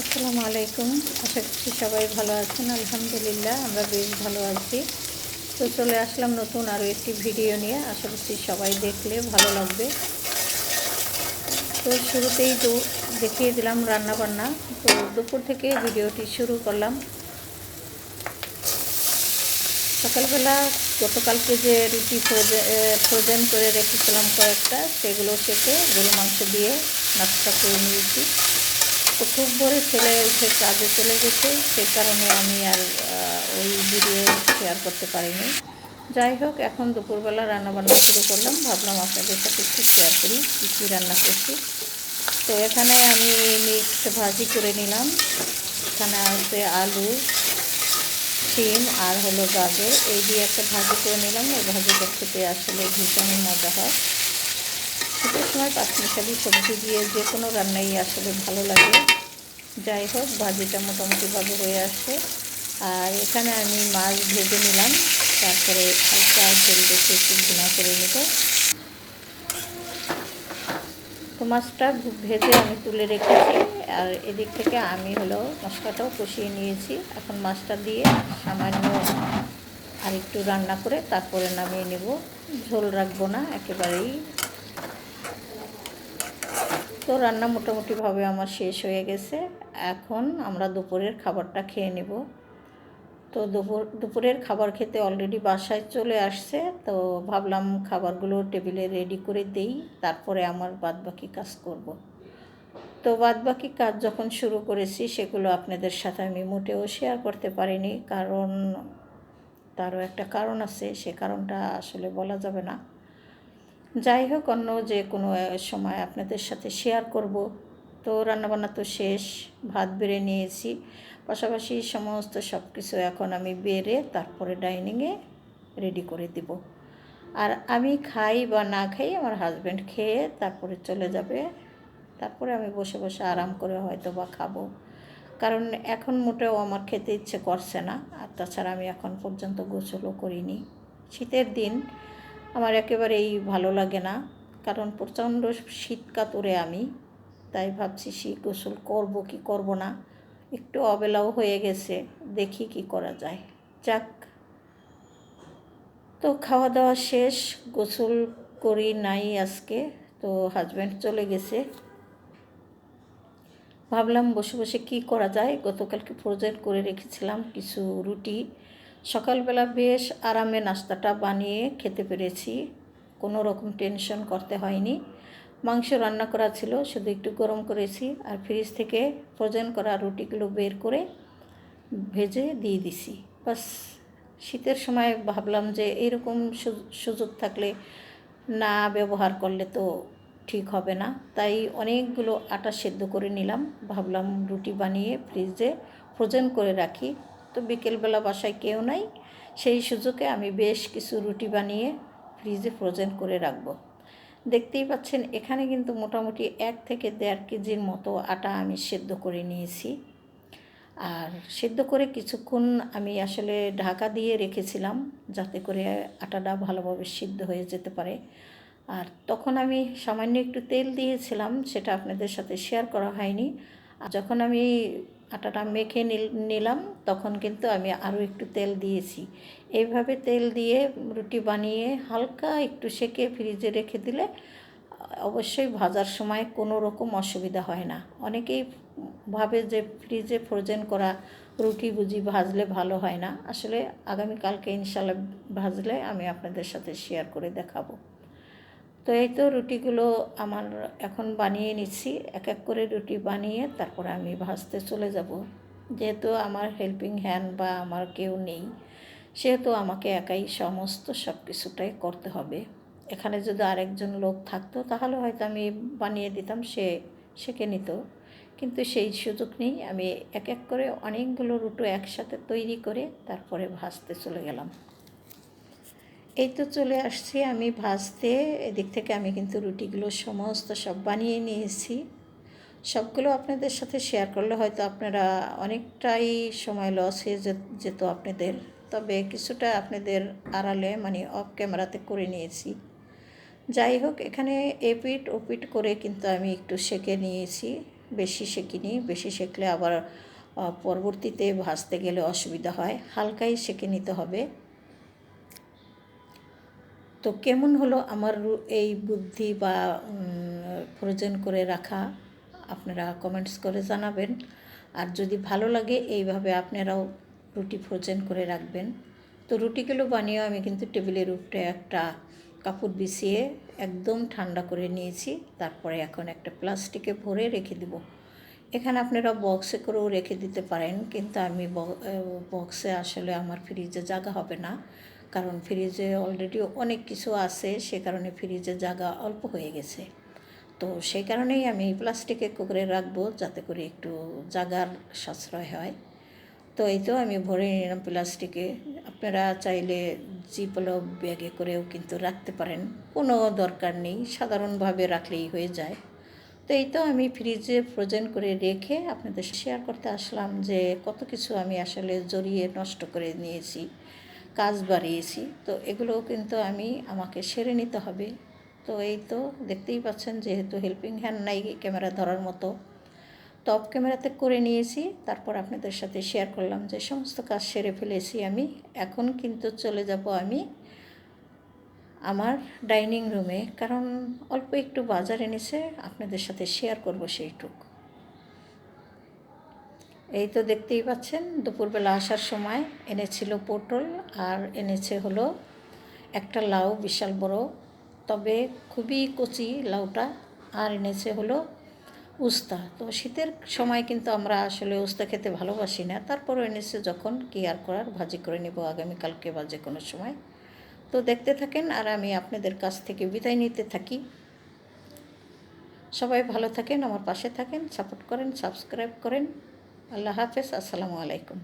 আসসালামু আলাইকুম। আশা করছি সবাই ভালো আছেন। আলহামদুলিল্লাহ, আমরা বেশ ভালো আছি। তো চলে আসলাম নতুন আরও একটি ভিডিও নিয়ে। আশা করছি সবাই দেখলে ভালো লাগবে। তো শুরুতেই তো দেখিয়ে দিলাম রান্না বান্না তো দুপুর থেকে ভিডিওটি শুরু করলাম। সকালবেলা গতকালকে যে রুটি ফ্রোজেন করে রেখেছিলাম কয়েকটা, সেগুলো সেকে গরু মাংস দিয়ে নাস্তা করে নিয়েছি। খুব ভোরে ছেলে উঠে কাজে চলে গেছে, সে কারণে আমি আর ওই ভিডিও শেয়ার করতে পারিনি। যাই হোক, এখন দুপুরবেলা রান্নাবান্না শুরু করলাম। ভাবলাম আপনাদের সাথে একটু শেয়ার করি, কী কী রান্না করছি। তো এখানে আমি মিক্সড ভাজি করে নিলাম। এখানে আছে আলু, শিম আর হলো গাজর। এই দিয়ে একটা ভাজি করে নিলাম। এই ভাজিটা খেতে আসলে ভীষণই মজা হয়। শীতের সময় পাঁচমিশালি সবজি দিয়ে যে কোনো রান্নাই আসলে ভালো লাগে। যাই হোক, ভাজিটা মোটামুটিভাবে হয়ে আসছে। আর এখানে আমি মাছ ভেজে নিলাম। তারপরে হালকা তেল দেখে একটু ঘুনা করে নেব। তো মাছটা ভেজে আমি তুলে রেখেছি। আর এদিক থেকে আমি হলো মশলাটাও কষিয়ে নিয়েছি। এখন মাছটা দিয়ে সামান্য আর একটু রান্না করে তারপরে নামিয়ে নেব। ঝোল রাখব না, একেবারেই তো রান্না মোটামুটিভাবে আমার শেষ হয়ে গেছে। এখন আমরা দুপুরের খাবারটা খেয়ে নেব। তো দুপুর, দুপুরের খাবার খেতে অলরেডি বাসায় চলে আসছে। তো ভাবলাম খাবারগুলো টেবিলে রেডি করে দেই, তারপরে আমার বাদবাকি কাজ করব। তো বাদবাকি কাজ যখন শুরু করেছি, সেগুলো আপনাদের সাথে আমি মোটেও শেয়ার করতে পারিনি। কারণ, তারও একটা কারণ আছে, সে কারণটা আসলে বলা যাবে না। যাই হোক, অন্য যে কোনো সময় আপনাদের সাথে শেয়ার করব। তো রান্নাবান্না তো শেষ, ভাত বেড়ে নিয়েছি। পাশাপাশি সমস্ত সব কিছু এখন আমি বেড়ে তারপরে ডাইনিংয়ে রেডি করে দিব। আর আমি খাই বা না খাই, আমার হাজব্যান্ড খেয়ে তারপরে চলে যাবে। তারপরে আমি বসে বসে আরাম করে হয়তো বা খাব। কারণ এখন মোটেও আমার খেতে ইচ্ছে করছে না। আর তাছাড়া আমি এখন পর্যন্ত গোসলও করিনি। শীতের দিন আমার একেবারেই ভালো লাগে না। কারণ প্রচণ্ড শীত কাতরে আমি। তাই ভাবছি শীত গোসল করব কি করব না। একটু অবেলাও হয়ে গেছে, দেখি কি করা যায়। যাক। তো খাওয়া দাওয়া শেষ, গোসল করি নাই আজকে, তো হাজব্যান্ড চলে গেছে। ভাবলাম বসে বসে কি করা যায়? গতকালকে ফ্রোজেন করে রেখেছিলাম কিছু রুটি। সকালবেলা বেশ আরামে নাস্তাটা বানিয়ে খেতে পেরেছি। কোনো রকম টেনশন করতে হয়নি। মাংস রান্না করা ছিল, শুধু একটু গরম করেছি আর ফ্রিজ থেকে ফ্রোজেন করা রুটিগুলো বের করে ভেজে দিয়ে দিছি। বাস, শীতের সময় ভাবলাম যে এরকম সুযোগ থাকলে না ব্যবহার করলে তো ঠিক হবে না। তাই অনেকগুলো আটা সেদ্ধ করে নিলাম। ভাবলাম রুটি বানিয়ে ফ্রিজে ফ্রোজেন করে রাখি। তো বিকেলবেলা বাসায় কেউ নাই। সেই সুযোগে আমি বেশ কিছু রুটি বানিয়ে ফ্রিজে ফ্রোজেন করে রাখব। দেখতেই পাচ্ছেন, এখানে কিন্তু মোটামুটি এক থেকে দেড় কেজির মতো আটা আমি সেদ্ধ করে নিয়েছি। আর সেদ্ধ করে কিছুক্ষণ আমি আসলে ঢাকা দিয়ে রেখেছিলাম, যাতে করে আটাটা ভালোভাবে সিদ্ধ হয়ে যেতে পারে। আর তখন আমি সামান্য একটু তেল দিয়েছিলাম, সেটা আপনাদের সাথে শেয়ার করা হয়নি। আর যখন আমি আটাটা মেখে নিলাম, তখন কিন্তু আমি আরও একটু তেল দিয়েছি। এইভাবে তেল দিয়ে রুটি বানিয়ে হালকা একটু সেকে ফ্রিজে রেখে দিলে অবশ্যই ভাজার সময় কোনো রকম অসুবিধা হয় না। অনেকেই ভাবে যে ফ্রিজে ফ্রোজেন করা রুটি বুঝি ভাজলে ভালো হয় না। আসলে আগামীকালকে ইনশাল্লাহ ভাজলে আমি আপনাদের সাথে শেয়ার করে দেখাবো। তো এই তো রুটিগুলো আমার এখন বানিয়ে নিচ্ছি। এক এক করে রুটি বানিয়ে তারপরে আমি ভাজতে চলে যাব। যেহেতু আমার হেল্পিং হ্যান্ড বা আমার কেউ নেই, সেহেতু আমাকে একাই সমস্ত সব কিছুটাই করতে হবে। এখানে যদি আরেকজন লোক থাকতো, তাহলে হয়তো আমি বানিয়ে দিতাম, সে শেখে নিত। কিন্তু সেই সুযোগ নেই, আমি এক এক করে অনেকগুলো রুটো একসাথে তৈরি করে তারপরে ভাজতে চলে গেলাম। এই তো চলে আসছি আমি ভাজতে। এদিক থেকে আমি কিন্তু রুটিগুলো সমস্ত সব বানিয়ে নিয়েছি। সবগুলো আপনাদের সাথে শেয়ার করলে হয়তো আপনারা অনেকটাই সময় লস হয়ে যেত আপনাদের। তবে কিছুটা আপনাদের আড়ালে মানে অফ ক্যামেরাতে করে নিয়েছি। যাই হোক, এখানে এপিট ওপিট করে কিন্তু আমি একটু সেকে নিয়েছি। বেশি সেকিনি, বেশি সেকলে আবার পরবর্তীতে ভাজতে গেলে অসুবিধা হয়। হালকাই সেকে নিতে হবে। তো কেমন হলো আমার এই বুদ্ধি বা ফ্রোজেন করে রাখা? আপনারা কমেন্টস করে জানাবেন। আর যদি ভালো লাগে, এইভাবে আপনারাও রুটি ফ্রোজেন করে রাখবেন। তো রুটিগুলো বানিয়ে আমি কিন্তু টেবিলের উপরে একটা কাপড় বিছিয়ে একদম ঠান্ডা করে নিয়েছি। তারপরে এখন একটা প্লাস্টিকে ভরে রেখে দিব। এখানে আপনারা বক্সে করেও রেখে দিতে পারেন, কিন্তু আমি বক্সে আসলে আমার ফ্রিজে জায়গা হবে না। কারণ ফ্রিজে অলরেডি অনেক কিছু আছে, সে কারণে ফ্রিজে জায়গা অল্প হয়ে গেছে। তো সেই কারণেই আমি প্লাস্টিকে করে রাখব যাতে করে একটু জাগার সাশ্রয় হয়। তো এই তো আমি ভরে নিলাম প্লাস্টিকে। আপনারা চাইলে জিপলো ব্যাগে করেও কিন্তু রাখতে পারেন। কোনো দরকার নেই, সাধারণভাবে রাখলেই হয়ে যায়। তো এই তো আমি ফ্রিজে ফ্রোজেন করে রেখে আপনাদের শেয়ার করতে আসলাম যে কত কিছু আমি আসলে জড়িয়ে নষ্ট করে নিয়েছি। কাজ বাড়িয়েছি। তো এগুলোও কিন্তু আমি আমাকে সেরে নিতে হবে। তো এই তো দেখতেই পাচ্ছেন যেহেতু হেল্পিং হ্যান্ড নাই ক্যামেরা ধরার মতো। টপ ক্যামেরাতে করে নিয়েছি, তারপর আপনাদের সাথে শেয়ার করলাম যে সমস্ত কাজ সেরে ফেলেছি আমি। এখন কিন্তু চলে যাব আমি আমার ডাইনিং রুমে কারণ অল্প একটু বাজার এনেছে আপনাদের সাথে শেয়ার করব সেইটুক। এই তো দেখতেই পাচ্ছেন, দুপুরবেলা আসার সময় এনেছিল পটল আর এনেছে হলো একটা লাউ, বিশাল বড়। তবে খুবই কচি লাউটা আর এনেছে হলো উস্তা। তো শীতের সময় কিন্তু আমরা আসলে উস্তা খেতে ভালোবাসি না। তারপরও এনেছে যখন কি আর করার, ভাজি করে নেব আগামীকালকে বা যে কোনো সময়। তো দেখতে থাকেন আর আমি আপনাদের কাছ থেকে বিদায় নিতে থাকি। সবাই ভালো থাকেন, আমার পাশে থাকেন, সাপোর্ট করেন, সাবস্ক্রাইব করেন। আল্লাহ হাফেজ আসসালামু আলাইকুম।